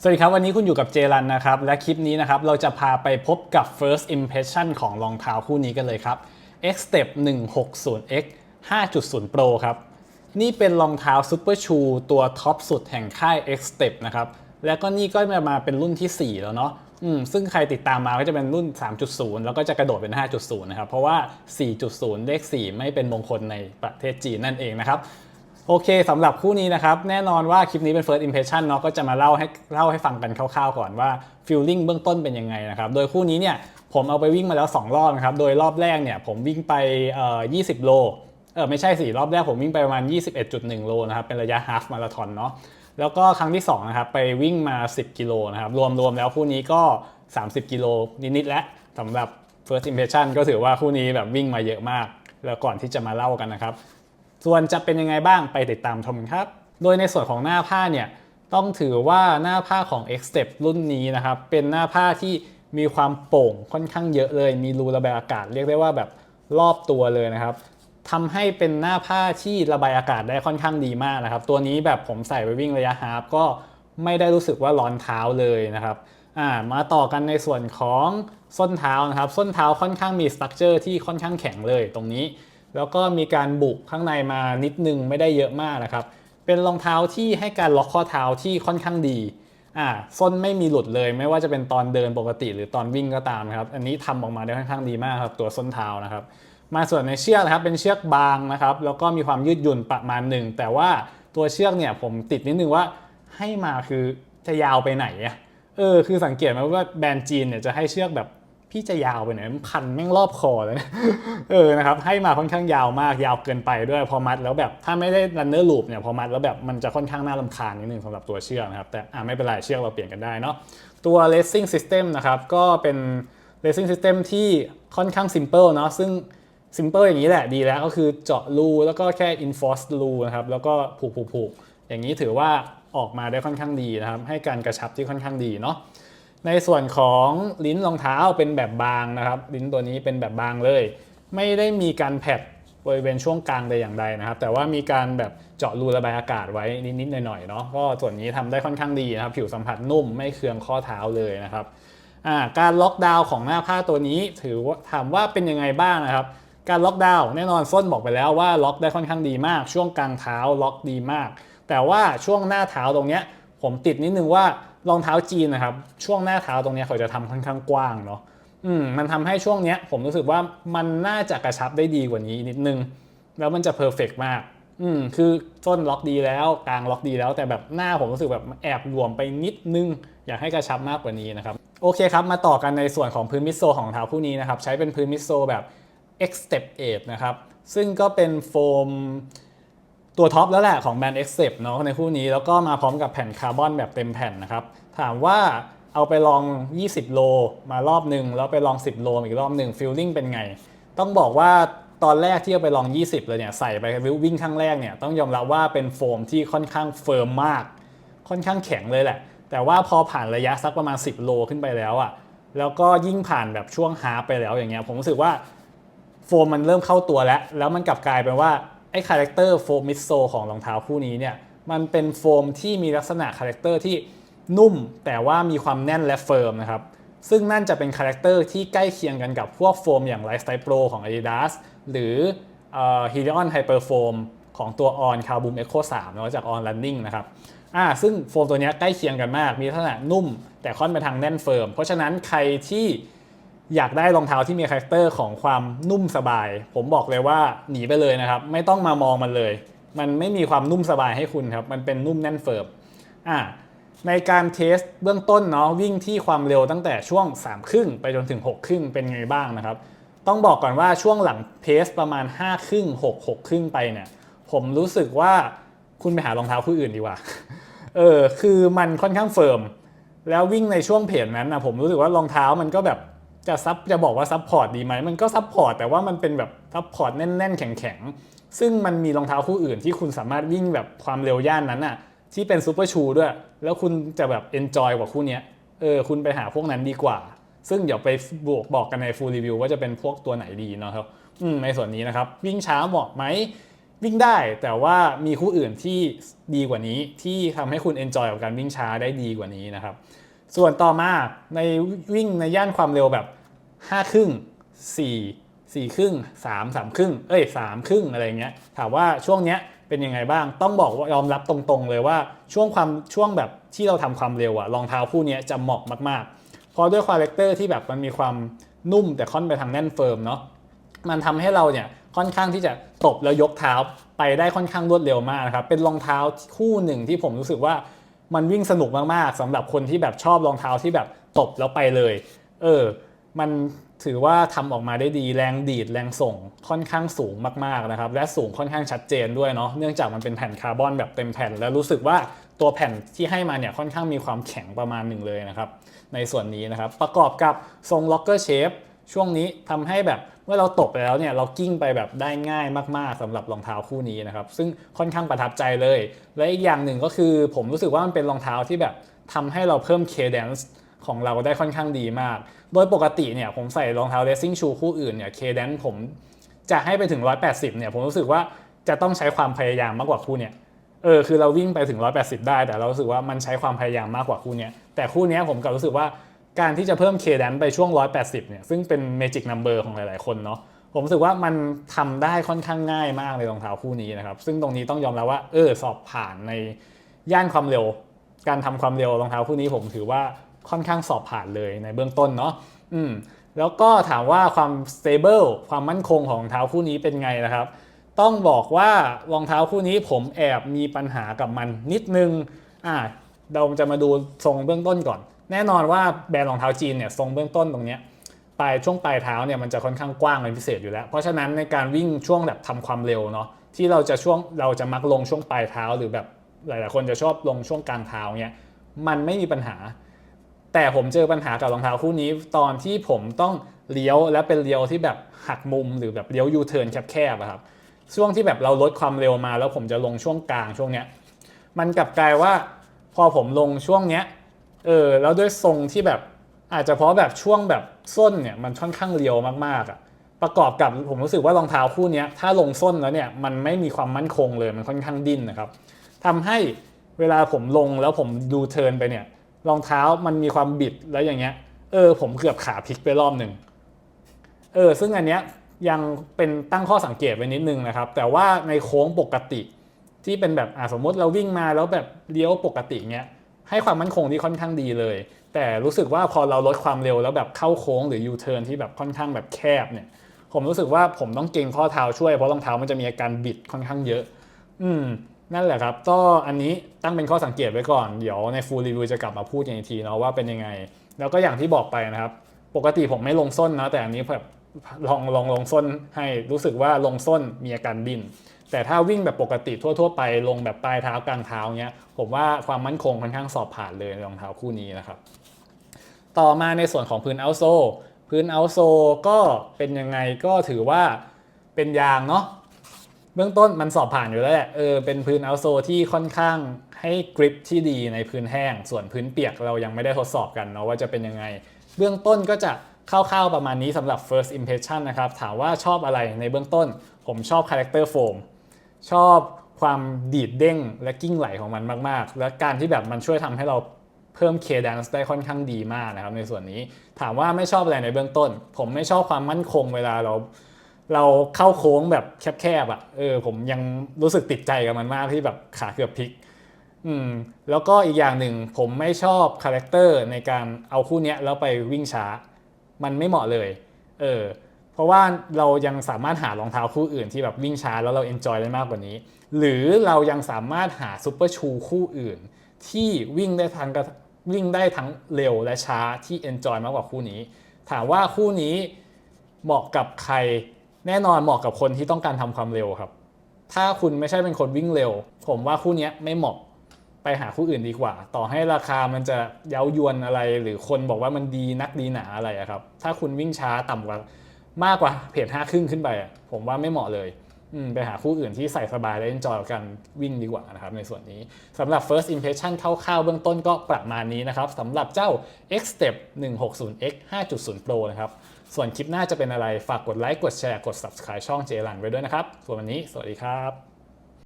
สวัสดีครับ วันนี้คุณอยู่กับเจรันนะครับ และคลิปนี้นะครับ เราจะพาไปพบกับ first impression ของรองเท้าคู่นี้กันเลยครับ X Step 160X 5.0 Pro ครับ นี่เป็นรองเท้าซูเปอร์ชูตัวท็อปสุดแห่งค่าย X Step นะครับ แล้วก็นี่ก็มาเป็นรุ่นที่ 4 แล้วเนาะอืมซึ่งใครติดตามมาก็จะเป็นรุ่น 3.0 แล้วก็จะกระโดดเป็น 5.0 นะครับ เพราะว่า 4.0 เลข 4 ไม่เป็นมงคลในประเทศจีนนั่นเองนะครับ โอเคสำหรับคู่นี้นะครับ แน่นอนว่าคลิปนี้เป็น first impression เนาะก็จะมาเล่าให้เล่าให้ฟังกันคร่าวๆก่อนว่า feeling เบื้องต้นเป็นยังไงนะครับ โดยคู่นี้เนี่ยผมเอาไปวิ่งมาแล้ว 2 รอบนะครับ โดยรอบแรกเนี่ยผมวิ่งไปเอ่อ20 โลเออไม่ใช่สิรอบแรกผมวิ่งไปประมาณ 21.1 โลนะครับเป็นระยะ half marathon เนาะแล้วก็ครั้งที่2นะครับไปวิ่งมา 10 กิโลนะครับรวมรวมแล้วคู่นี้ก็ 30 กิโลนิดๆแล้วสำหรับ first impression ก็ถือว่าคู่นี้แบบวิ่งมาเยอะมาก แล้วก่อนที่จะมาเล่ากันนะครับ ส่วนจะเป็นยังไงบ้างไปติดตามชมกันครับ โดยในส่วนของหน้าผ้าเนี่ยต้องถือว่าหน้าผ้าของ X Step รุ่นนี้นะครับเป็นหน้าผ้าที่มีความโป่งค่อนข้างเยอะเลย มีรูระบายอากาศเรียกได้ว่าแบบรอบตัวเลยนะครับทำให้เป็นหน้าผ้าที่ระบายอากาศได้ค่อนข้างดีมากนะครับ ตัวนี้แบบผมใส่ไปวิ่งระยะฮาฟก็ไม่ได้รู้สึกว่าร้อนเท้าเลยนะครับมาต่อกันในส่วนของส้นเท้านะครับ ส้นเท้าค่อนข้างมีสตรัคเจอร์ที่ค่อนข้างแข็งเลยตรงนี้ แล้วก็มีการบุกข้างในมานิดนึงไม่ได้เยอะมากนะครับ เป็นรองเท้าที่ให้การล็อกข้อเท้าที่ค่อนข้างดีอ่าส้นไม่มีหลุดเลย ไม่ว่าจะเป็นตอนเดินปกติหรือตอนวิ่งก็ตามครับ อันนี้ทำออกมาได้ค่อนข้างดีมากครับตัวส้นเท้านะครับ มาส่วนในเชือกนะครับเป็นเชือกบางนะครับ แล้วก็มีความยืดหยุ่นประมาณหนึ่งแต่ว่าตัวเชือกเนี่ยผมติดนิดนึงว่าให้มาคือจะยาวไปไหนอะเออคือสังเกตไหมว่าแบรนด์จีนเนี่ยจะให้เชือกแบบ พี่จะยาวไปไหนพันแม่งรอบคอเลยนะเออนะครับให้มาค่อนข้างยาวมากยาวเกินไปด้วยพอมัดแล้วแบบถ้าไม่ได้รันเนอร์ลูปเนี่ยพอมัดแล้วแบบมันจะค่อนข้างน่ารำคาญนิดนึงสำหรับตัวเชือกนะครับแต่อ่าไม่เป็นไรเชือกเราเปลี่ยนกันได้เนาะตัว racing system นะครับก็เป็น racing system ที่ค่อนข้าง simple เนาะซึ่ง simple อย่างนี้แหละดีแล้วก็คือเจาะรูแล้วก็แค่ enforce รูนะครับแล้วก็ผูกผูกผูกอย่างนี้ถือว่าออกมาได้ค่อนข้างดีนะครับให้การกระชับที่ค่อนข้างดีเนาะ ในส่วนของลิ้นรองเท้าเป็นแบบบางนะครับ ลิ้นตัวนี้เป็นแบบบางเลย ไม่ได้มีการแผดบริเวณช่วงกลางใดอย่างใดนะครับ แต่ว่ามีการแบบเจาะรูระบายอากาศไว้นิดๆหน่อยๆเนาะก็ส่วนนี้ทำได้ค่อนข้างดีนะครับ ผิวสัมผัสนุ่มไม่เคืองข้อเท้าเลยนะครับการล็อกดาวน์ของหน้าผ้าตัวนี้ ถือว่าถามว่าเป็นยังไงบ้างนะครับ การล็อกดาวน์แน่นอนส้นบอกไปแล้วว่าล็อกได้ค่อนข้างดีมาก ช่วงกลางเท้าล็อกดีมาก แต่ว่าช่วงหน้าเท้าตรงเนี้ยผมติดนิดนึงว่า รองเท้าจีนนะครับ ช่วงหน้าเท้าตรงนี้เขาจะทำค่อนข้างกว้างเนาะอืมมันทำให้ช่วงเนี้ย ผมรู้สึกว่ามันน่าจะกระชับได้ดีกว่านี้นิดนึง แล้วมันจะเพอร์เฟกมากอืมคือส้นล็อกดีแล้วกลางล็อกดีแล้ว แต่แบบหน้าผมรู้สึกแบบแอบหลวมไปนิดนึง อยากให้กระชับมากกว่านี้นะครับโอเคครับ มาต่อกันในส่วนของพื้นมิโซของเท้าคู่นี้นะครับ ใช้เป็นพื้นมิโซแบบ X Step 8นะครับ ซึ่งก็เป็นโฟม ตัวท็อปแล้วแหละของแบรนด์ X Step เนาะในคู่นี้แล้วก็มาพร้อมกับแผ่นคาร์บอนแบบเต็มแผ่นนะครับ ถามว่าเอาไปลอง 20 โลมารอบหนึ่งแล้วไปลอง 10 โลอีกรอบหนึ่งฟีลลิ่งเป็นไง ต้องบอกว่าตอนแรกที่เอาไปลอง 20 เลยเนี่ยใส่ไปวิ่งครั้งแรกเนี่ยต้องยอมรับว่าเป็นโฟมที่ค่อนข้างเฟิร์มมาก ค่อนข้างแข็งเลยแหละ แต่ว่าพอผ่านระยะสักประมาณ 10 โลขึ้นไปแล้วอะ่ะแล้วก็ยิ่งผ่านแบบช่วงฮาล์ไปแล้วอย่างเงี้ยผมรู้สึกว่าโฟมมันเริ่มเข้าตัวแล้ว แล้วมันกลับกลายเป็นว่า ไอ้คาแรคเตอร์โฟมมิดโซของรองเท้าคู่นี้เนี่ยมันเป็นโฟมที่มีลักษณะคาแรคเตอร์ที่นุ่ม แต่ว่ามีความแน่นและเฟิร์มนะครับซึ่งนั่นจะเป็นคาแรคเตอร์ที่ใกล้เคียงกันกับพวกโฟมอย่าง Lifestyle Pro ของ Adidas หรือเอ่อ Helion Hyper Foam ของตัว On c a r b o o m Echo 3เนอะจาก On Running นะครับอ่าซึ่งโฟมตัวเนี้ยใกล้เคียงกันมาก มีลักษณะนุ่ม แต่ค่อนไปทางแน่นเฟิร์ม เพราะฉะนั้นใครที่ อยากได้รองเท้าที่มีคาแรคเตอร์ของความนุ่มสบาย ผมบอกเลยว่าหนีไปเลยนะครับ ไม่ต้องมามองมันเลย มันไม่มีความนุ่มสบายให้คุณครับ มันเป็นนุ่มแน่นเฟิร์มอ่าในการเทสเบื้องต้นเนาะวิ่งที่ความเร็วตั้งแต่ช่วง3ครึ่งไปจนถึง6ครึ่งเป็นไงบ้างนะครับ ต้องบอกก่อนว่าช่วงหลังเพสประมาณ5ครึ่ง6 6ครึ่งไปเนี่ย ผมรู้สึกว่าคุณไปหารองเท้าคู่อื่นดีกว่าเออคือมันค่อนข้างเฟิร์มแล้ววิ่งในช่วงเพจนั้นนะผมรู้สึกว่ารองเท้ามันก็แบบ จะซับจะบอกว่าซับพอร์ตดีไหมมันก็ซับพอร์ตแต่ว่ามันเป็นแบบซับพอร์ตแน่นๆ แข็งๆ ซึ่งมันมีรองเท้าคู่อื่นที่คุณสามารถวิ่งแบบความเร็วย่านนั้นน่ะที่เป็นซูเปอร์ชูด้วย แล้วคุณจะแบบเอนจอยกว่าคู่นี้เออคุณไปหาพวกนั้นดีกว่า ซึ่งเดี๋ยวไปบวกบอกกันในฟูลรีวิวว่าจะเป็นพวกตัวไหนดีเนาะครับอืมในส่วนนี้นะครับ วิ่งช้าเหมาะไหมวิ่งได้แต่ว่ามีคู่อื่นที่ดีกว่านี้ที่ทำให้คุณ enjoy กับการวิ่งช้าได้ดีกว่านี้นะครับ ส่วนต่อมาในวิ่งในย่านความเร็วแบบ 5ครึ่ง4 4ครึ่ง3 3ครึ่งเอ้ย3ครึ่งอะไรเงี้ยถามว่าช่วงเนี้ยเป็นยังไงบ้าง ต้องบอกว่ายอมรับตรงๆเลยว่าช่วงความช่วงแบบที่เราทำความเร็วอะรองเท้าคู่เนี้ยจะเหมาะมากๆ เพราะด้วยคาแรคเตอร์ที่แบบมันมีความนุ่มแต่ค่อนไปทางแน่นเฟิร์มเนาะมันทำให้เราเนี่ยค่อนข้างที่จะตบแล้วยกเท้าไปได้ค่อนข้างรวดเร็วมากนะครับเป็นรองเท้าคู่หนึ่งที่ผมรู้สึกว่ามันวิ่งสนุกมากๆสำหรับคนที่แบบชอบรองเท้าที่แบบตบแล้วไปเลย เออ มันถือว่าทำออกมาได้ดีแรงดีดแรงส่งค่อนข้างสูงมากๆนะครับและสูงค่อนข้างชัดเจนด้วยเนาะเนื่องจากมันเป็นแผ่นคาร์บอนแบบเต็มแผ่น แล้วรู้สึกว่าตัวแผ่นที่ให้มาเนี่ยค่อนข้างมีความแข็งประมาณหนึ่งเลยนะครับในส่วนนี้นะครับประกอบกับทรงล็อกเกอร์เชฟช่วงนี้ทำให้แบบเมื่อเราตบไปแล้วเนี่ยเรากิ้งไปแบบได้ง่ายมากๆสำหรับรองเท้าคู่นี้นะครับซึ่งค่อนข้างประทับใจเลย และอีกอย่างหนึ่งก็คือผมรู้สึกว่ามันเป็นรองเท้าที่แบบทำให้เราเพิ่ม cadence ของเราได้ค่อนข้างดีมาก โดยปกติเนี่ยผมใส่รองเท้า racing shoe คู่อื่นเนี่ย cadence ผมจะให้ไปถึง 180เนี่ยผมรู้สึกว่าจะต้องใช้ความพยายามมากกว่าคู่เนี่ยเออคือเราวิ่งไปถึง 180 ได้ แต่เรารู้สึกว่ามันใช้ความพยายามมากกว่าคู่เนี้ยแต่คู่เนี้ยผมกลับรู้สึกว่าการที่จะเพิ่ม cadence ไปช่วง 180เนี่ยซึ่งเป็น magic number ของหลายๆคนเนาะผมรู้สึกว่ามันทำได้ค่อนข้างง่ายมากในรองเท้าคู่นี้นะครับ ซึ่งตรงนี้ต้องยอมรับว่าเออสอบผ่านในย่านความเร็ว การทำความเร็วรองเท้าคู่นี้ผมถือว่า ค่อนข้างสอบผ่านเลยในเบื้องต้นเนาะอืมแล้วก็ถามว่าความ stable ความมั่นคงของรองเท้าคู่นี้เป็นไงนะครับ ต้องบอกว่ารองเท้าคู่นี้ผมแอบมีปัญหากับมันนิดนึงอ่าเราจะมาดูทรงเบื้องต้นก่อน แน่นอนว่าแบรนด์รองเท้าจีนเนี่ยทรงเบื้องต้นตรงเนี้ยปลายช่วงปลายเท้าเนี่ยมันจะค่อนข้างกว้างเป็นพิเศษอยู่แล้ว เพราะฉะนั้นในการวิ่งช่วงแบบทำความเร็วเนาะที่เราจะช่วงเราจะมักลงช่วงปลายเท้าหรือแบบหลาย ๆ คนจะชอบลงช่วงกลางเท้าเนี่ยมันไม่มีปัญหา แต่ผมเจอปัญหากับรองเท้าคู่นี้ตอนที่ผมต้องเลี้ยวและเป็นเลี้ยวที่แบบหักมุมหรือแบบเลี้ยวยูเทิร์นแคบๆอะครับช่วงที่แบบเราลดความเร็วมา แล้วผมจะลงช่วงกลางช่วงเนี้ยมันกลับกลายว่าพอผมลงช่วงเนี้ยเออแล้วด้วยทรงที่แบบอาจจะเพราะแบบช่วงแบบส้นเนี่ยมันค่อนข้างเรียวมากๆอะ่ะประกอบกับผมรู้สึกว่ารองเท้าคู่นี้ถ้าลงส้นแล้วเนี่ยมันไม่มีความมั่นคงเลยมันค่อนข้างดิ้นนะครับทำให้เวลาผมลงแล้วผมดูเทิร์นไปเนี่ย รองเท้ามันมีความบิดแล้วอย่างเงี้ย เออ ผมเกือบขาพลิกไปรอบหนึ่งเออ ซึ่งอันเนี้ยยังเป็นตั้งข้อสังเกตไว้นิดนึงนะครับ แต่ว่าในโค้งปกติที่เป็นแบบอ่าสมมติเราวิ่งมาแล้วแบบเลี้ยวปกติเนี้ยให้ความมั่นคงที่ค่อนข้างดีเลย แต่รู้สึกว่าพอเราลดความเร็วแล้วแบบเข้าโค้งหรือยูเทิร์นที่แบบค่อนข้างแบบแคบเนี่ย ผมรู้สึกว่าผมต้องเกรงข้อเท้าช่วยเพราะรองเท้ามันจะมีอาการบิดค่อนข้างเยอะ อืม นั่นแหละครับก็อันนี้ตั้งเป็นข้อสังเกตไว้ก่อน เดี๋ยวในฟูลรีวิวจะกลับมาพูดอย่างอีกทีเนาะว่าเป็นยังไง แล้วก็อย่างที่บอกไปนะครับ ปกติผมไม่ลงส้นนะ แต่อันนี้แบบลองลองลงส้นให้รู้สึกว่าลงส้นมีอาการดิ้นแต่ถ้าวิ่งแบบปกติทั่ว ๆ ไปลงแบบปลายเท้ากลางเท้าเนี้ย ผมว่าความมั่นคงค่อนข้างสอบผ่านเลยรองเท้าคู่นี้นะครับ ต่อมาในส่วนของพื้นเอาโซพื้นเอาโซก็เป็นยังไงก็ถือว่าเป็นยางเนาะ เบื้องต้นมันสอบผ่านอยู่แล้วแหละเออเป็นพื้นเอาโซที่ค่อนข้างให้กริปที่ดีในพื้นแห้ง ส่วนพื้นเปียกเรายังไม่ได้ทดสอบกันเนาะว่าจะเป็นยังไง เบื้องต้นก็จะคร่าวๆประมาณนี้สำหรับ first impression นะครับ ถามว่าชอบอะไรในเบื้องต้น ผมชอบ character foam ชอบความดีดเด้งและกิ้งไหลของมันมากๆ และการที่แบบมันช่วยทำให้เราเพิ่ม cadence ได้ค่อนข้างดีมากนะครับในส่วนนี้ ถามว่าไม่ชอบอะไรในเบื้องต้น ผมไม่ชอบความมั่นคงเวลาเรา เราเข้าโค้งแบบแคบๆอะเออผมยังรู้สึกติดใจกับมันมากที่แบบขาเกือบพลิกอืมแล้วก็อีกอย่างหนึ่งผมไม่ชอบคาแรคเตอร์ในการเอาคู่เนี้ยแล้วไปวิ่งช้า มันไม่เหมาะเลยเออเพราะว่าเรายังสามารถหารองเท้าคู่อื่นที่แบบวิ่งช้าแล้วเราเอนจอยได้มากกว่านี้ หรือเรายังสามารถหาซูเปอร์ชูคู่อื่น ที่วิ่งได้ทั้งวิ่งได้ทั้งเร็วและช้าที่เอนจอยมากกว่าคู่นี้ ถามว่าคู่นี้เหมาะกับใคร แน่นอนเหมาะกับคนที่ต้องการทำความเร็วครับ ถ้าคุณไม่ใช่เป็นคนวิ่งเร็ว ผมว่าคู่นี้ไม่เหมาะไปหาคู่อื่นดีกว่า ต่อให้ราคามันจะเย้ายวนอะไร หรือคนบอกว่ามันดีนักดีหนาอะไระครับ ถ้าคุณวิ่งช้าต่ำกว่ามากกว่าเพจห้าครึ่งขึ้นไปผมว่าไม่เหมาะเลยอืมไปหาคู่อื่นที่ใส่สบายและ enjoy กับการวิ่งดีกว่านะครับในส่วนนี้สำหรับ first impression คร่าวๆเบื้องต้นก็ประมาณนี้นะครับสำหรับเจ้า X Step 160X 5.0 Pro นะครับ ส่วนคลิปหน้าจะเป็นอะไรฝากกดไลค์กดแชร์กด subscribe ช่องเจรันไว้ด้วยนะครับส่วนวันนี้ สวัสดีครับ